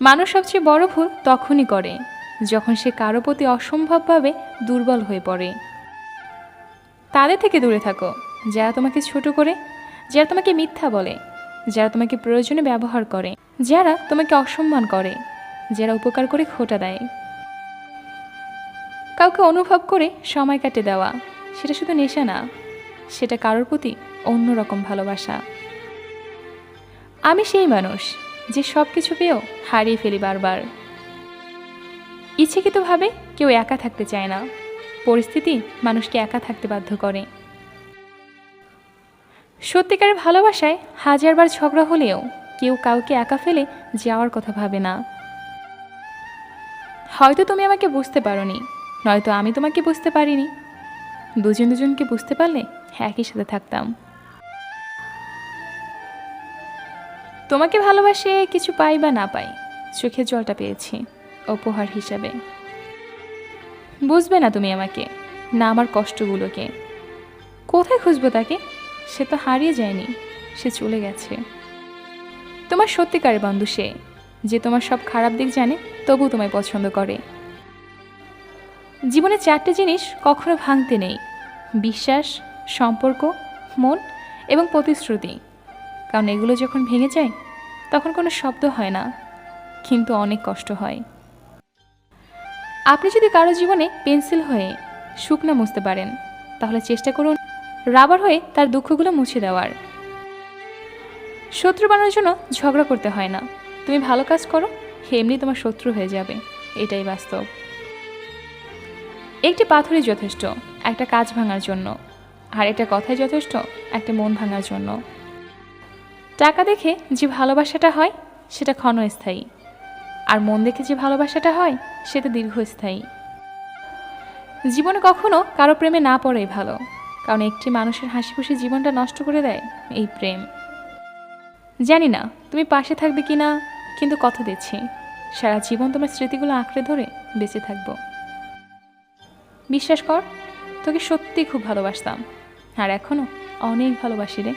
মানুষ সবচেয়ে বড় ভুল তখনই করে, যখন সে কারও প্রতি অসম্ভবভাবে দুর্বল হয়ে পড়ে। তাদের থেকে দূরে থাকো, যারা তোমাকে ছোট করে, যারা তোমাকে মিথ্যা বলে, যারা তোমাকে প্রয়োজনে ব্যবহার করে, যারা তোমাকে অসম্মান করে, যারা উপকার করে খোটা দেয়। কাউকে অনুভব করে সময় কাটে দেওয়া, সেটা শুধু নেশা না, সেটা কারোর প্রতি অন্যরকম ভালোবাসা। আমি সেই মানুষ যে সব কিছু পেয়েও হারিয়ে ফেলি বারবার। ইচ্ছাকৃতভাবে কেউ একা থাকতে চায় না। পরিস্থিতি মানুষকে একা থাকতে বাধ্য করে। সত্যিকারের ভালোবাসায় হাজারবার ঝগড়া হলেও কেউ কাউকে একা ফেলে যাওয়ার কথা ভাবে না। হয়তো তুমি আমাকে বুঝতে পারোনি, নয়তো আমি তোমাকে বুঝতে পারিনি। দুজন দুজনকে বুঝতে পারলে একই সাথে থাকতাম। তোমাকে ভালোবাসে কিছু পাই বা না পাই, চোখে জলটা পেয়েছি, উপহার হিসাবে। বুঝবে না তুমি আমাকে, না আমার কষ্টগুলোকে। কোথায় খুঁজবো তাকে? সে তো হারিয়ে যায়নি, সে চলে গেছে। তোমার সত্যিকারের বন্ধু সে, যে তোমার সব খারাপ দিক জানে, তবু তোমায় পছন্দ করে। জীবনে চারটে জিনিস কখনো ভাঙতে নেই, বিশ্বাস, সম্পর্ক, মন এবং প্রতিশ্রুতি। কারণ এগুলো যখন ভেঙে যায়, তখন কোনো শব্দ হয় না, কিন্তু অনেক কষ্ট হয়। আপনি যদি কারও জীবনে পেন্সিল হয়ে শুকনা মুছতে পারেন, তাহলে চেষ্টা করুন রাবার হয়ে তার দুঃখগুলো মুছে দেওয়ার। শত্রু বানানোর জন্য ঝগড়া করতে হয় না। তুমি ভালো কাজ করো, এমনি তোমার শত্রু হয়ে যাবে, এটাই বাস্তব। একটি পাথরই যথেষ্ট, একটা কাজ ভাঙার জন্য, আর একটা কথাই যথেষ্ট, একটা মন ভাঙার জন্য। টাকা দেখে যে ভালোবাসাটা হয়, সেটা ক্ষণস্থায়ী। আর মন দেখে যে ভালোবাসাটা হয়, সেটা দীর্ঘস্থায়ী। জীবনে কখনো কারও প্রেমে না পড়াই ভালো, কারণ একটি মানুষের হাসি খুশি জীবনটা নষ্ট করে দেয় এই প্রেম। জানি না, তুমি পাশে থাকবে কি না, কিন্তু কথা দিচ্ছি, সারা জীবন তোমার স্মৃতিগুলো আঁকড়ে ধরে বেঁচে থাকব। বিশ্বাস কর, তোকে সত্যি খুব ভালোবাসতাম, আর এখনও অনেক ভালোবাসি রে।